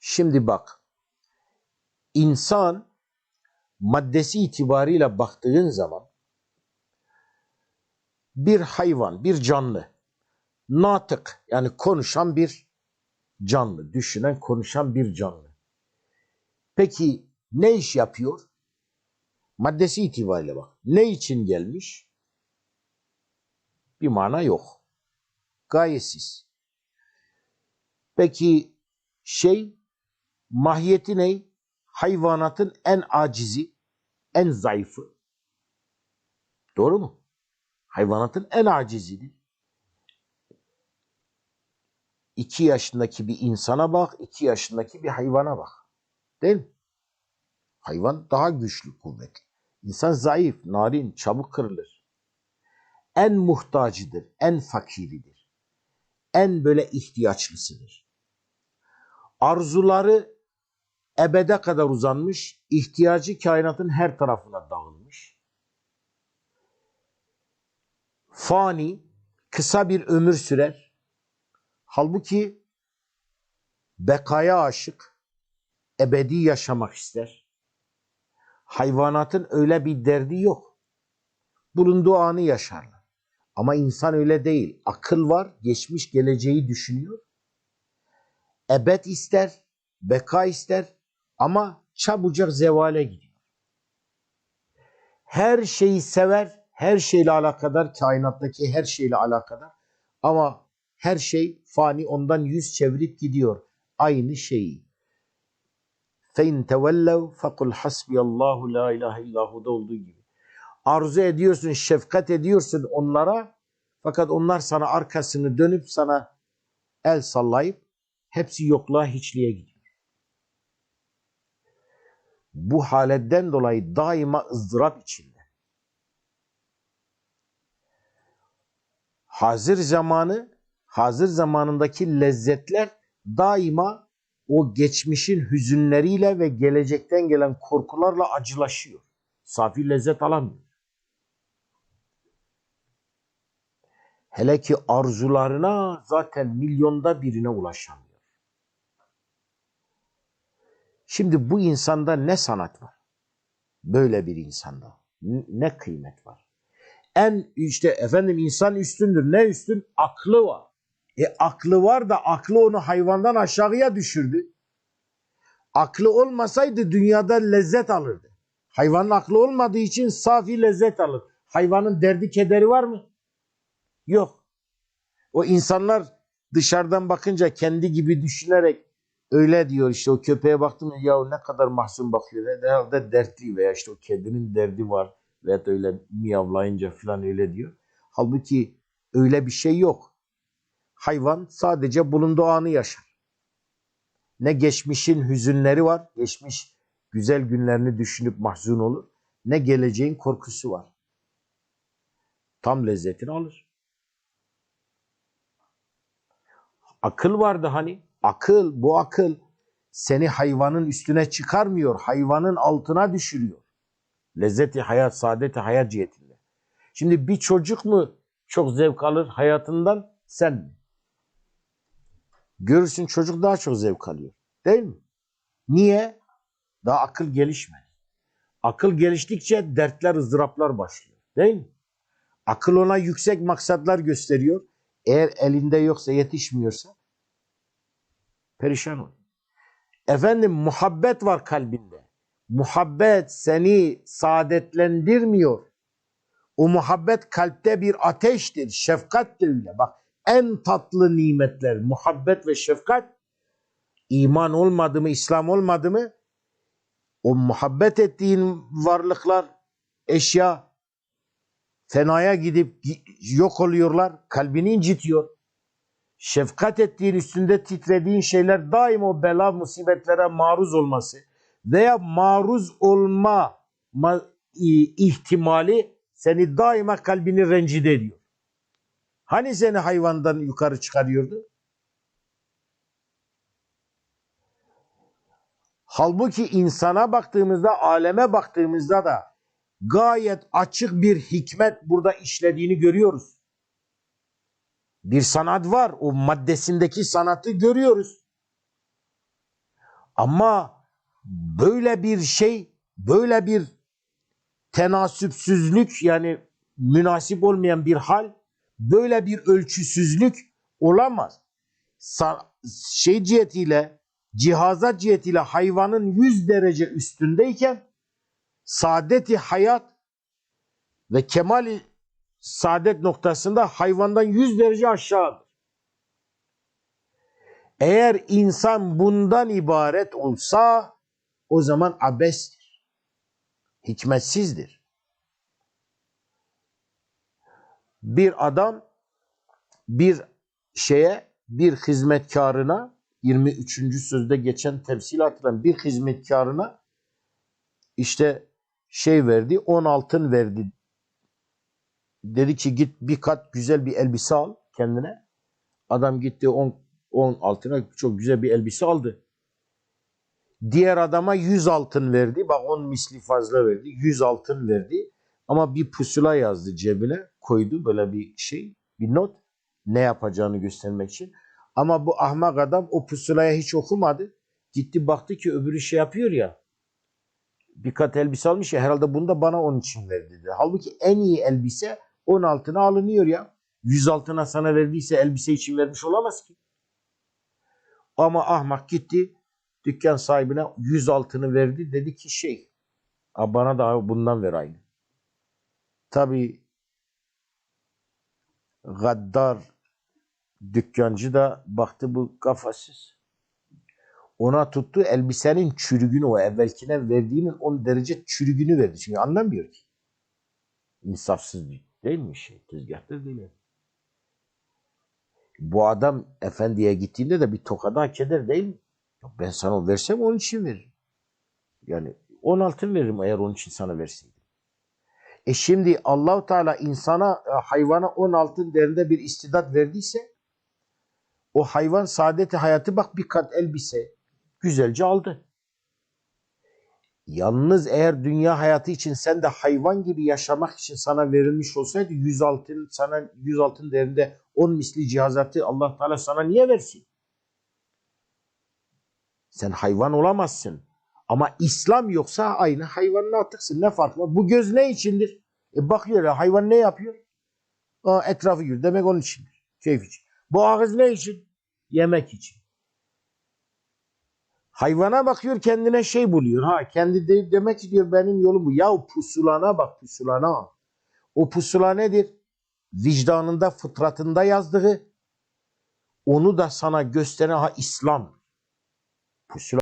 Şimdi bak. İnsan maddesi itibariyle baktığın zaman bir hayvan, bir canlı. Natık yani konuşan bir canlı. Düşünen, konuşan bir canlı. Peki ne iş yapıyor? Maddesi itibariyle bak. Ne için gelmiş? Bir mana yok. Gayesiz. Peki şey mahiyeti ne? Hayvanatın en acizi, en zayıfı. Doğru mu? Hayvanatın en acizidir. İki yaşındaki bir insana bak, iki yaşındaki bir hayvana bak. Değil mi? Hayvan daha güçlü, kuvvetli. İnsan zayıf, narin, çabuk kırılır. En muhtacıdır, en fakiridir. En böyle ihtiyaçlısıdır. Arzuları ebede kadar uzanmış, ihtiyacı kainatın her tarafına dağılmış. Fani, kısa bir ömür sürer. Halbuki bekaya aşık, ebedi yaşamak ister. Hayvanatın öyle bir derdi yok. Bulunduğu anı yaşarlar. Ama insan öyle değil. Akıl var, geçmiş geleceği düşünüyor. Ebed ister, beka ister ama çabucak zevale gidiyor. Her şeyi sever, her şeyle alakadar, kainattaki her şeyle alakadar ama her şey fani ondan yüz çevirip gidiyor. Aynı şeyi. فَاِنْ تَوَلَّوْا فَقُلْ حَسْبِيَ اللّٰهُ لَا اِلٰهِ اِلَّا هُدَ olduğu gibi. Arzu ediyorsun, şefkat ediyorsun onlara fakat onlar sana arkasını dönüp sana el sallayıp hepsi yokluğa hiçliğe gidiyor. Bu haletten dolayı daima ızdırap içinde. Hazır zamanı, hazır zamanındaki lezzetler daima o geçmişin hüzünleriyle ve gelecekten gelen korkularla acılaşıyor. Safi lezzet alamıyor. Hele ki arzularına zaten milyonda birine ulaşamıyor. Şimdi bu insanda ne sanat var? Böyle bir insanda ne kıymet var? En işte efendim insan üstündür. Ne üstün? Aklı var. E aklı var da aklı onu hayvandan aşağıya düşürdü. Aklı olmasaydı dünyada lezzet alırdı. Hayvanın aklı olmadığı için safi lezzet alır. Hayvanın derdi kederi var mı? Yok. O insanlar dışarıdan bakınca kendi gibi düşünerek öyle diyor işte o köpeğe baktım ya ne kadar mahzun bakıyor. Herhalde dertli veya işte o kedinin derdi var. Veya öyle miyavlayınca falan öyle diyor. Halbuki öyle bir şey yok. Hayvan sadece bulunduğu anı yaşar. Ne geçmişin hüzünleri var, geçmiş güzel günlerini düşünüp mahzun olur. Ne geleceğin korkusu var. Tam lezzetini alır. Akıl vardı hani. Akıl, bu akıl seni hayvanın üstüne çıkarmıyor. Hayvanın altına düşürüyor. Lezzeti hayat, saadeti hayat cihetinde. Şimdi bir çocuk mu çok zevk alır hayatından sen mi? Görürsün çocuk daha çok zevk alıyor. Değil mi? Niye? Daha akıl gelişmedi. Akıl geliştikçe dertler, ızdıraplar başlıyor. Değil mi? Akıl ona yüksek maksatlar gösteriyor. Eğer elinde yoksa, yetişmiyorsa perişan oluyor. Efendim muhabbet var kalbinde. Muhabbet seni saadetlendirmiyor. O muhabbet kalpte bir ateştir. Şefkat de öyle. Bak en tatlı nimetler muhabbet ve şefkat iman olmadı mı, İslam olmadı mı o muhabbet ettiğin varlıklar, eşya fenaya gidip yok oluyorlar. Kalbini incitiyor. Şefkat ettiğin, üstünde titrediğin şeyler daim o bela musibetlere maruz olması veya maruz olma ihtimali seni daima kalbini rencide ediyor. Hani seni hayvandan yukarı çıkarıyordu? Halbuki insana baktığımızda, aleme baktığımızda da gayet açık bir hikmet burada işlediğini görüyoruz. Bir sanat var. O maddesindeki sanatı görüyoruz. Ama böyle bir şey, böyle bir tenasüpsüzlük yani münasip olmayan bir hal, böyle bir ölçüsüzlük olamaz. Sa- şey cihetiyle, cihaza cihetiyle hayvanın 100 derece üstündeyken saadeti hayat ve kemali saadet noktasında hayvandan 100 derece aşağıdır. Eğer insan bundan ibaret olsa o zaman abestir. Hikmetsizdir. Bir adam bir şeye, bir hizmetkarına 23. sözde geçen temsil atılan bir hizmetkarına işte şey verdi, 10 altın verdi. Dedi ki git bir kat güzel bir elbise al kendine. Adam gitti 10 10 altına çok güzel bir elbise aldı. Diğer adama 100 altın verdi. Bak 10 misli fazla verdi. 100 altın verdi. Ama bir pusula yazdı cebine. Koydu böyle bir şey. Bir not. Ne yapacağını göstermek için. Ama bu ahmak adam o pusulaya hiç okumadı. Gitti baktı ki öbürü şey yapıyor ya. Bir kat elbise almış ya herhalde bunu da bana onun için verdi dedi. Halbuki en iyi elbise 10 altına alınıyor ya. 100 altına sana verdiyse elbise için vermiş olamaz ki. Ama ahmak gitti dükkan sahibine 100 altını verdi. Dedi ki şey "Ha, bana da bundan ver aynı. Tabi gaddar dükkancı da baktı bu kafasız. Ona tuttu elbisenin çürügünü o evvelkine verdiğinin 10 derece çürügünü verdi. Çünkü anlamıyor ki. İnsafsız değil mi şey? Tezgahta değil. Bu adam efendiye gittiğinde de bir tokadı hak eder değil mi? Ben sana versem onun için veririm. Yani 10 altın veririm eğer onun için sana verseydim. E şimdi Allahu Teala insana e, hayvana 10 altın değerinde bir istidat verdiyse o hayvan saadeti hayatı bak bir kat elbise güzelce aldı. Yalnız eğer dünya hayatı için sen de hayvan gibi yaşamak için sana verilmiş olsaydı 100 altın sana 100 altın değerinde 10 misli cihazatı Allah Teala sana niye versin? Sen hayvan olamazsın. Ama İslam yoksa aynı hayvanın atıksın. Ne fark var? Bu göz ne içindir? E bakıyor ya hayvan ne yapıyor? Aa, etrafı gör. Demek onun içindir. Keyif için. Bu ağız ne için? Yemek için. Hayvana bakıyor kendine şey buluyor. Ha kendi de, demek ki diyor benim yolum bu. Ya pusulana bak pusulana. O pusula nedir? Vicdanında, fıtratında yazdığı onu da sana gösteren ha İslam. Pusula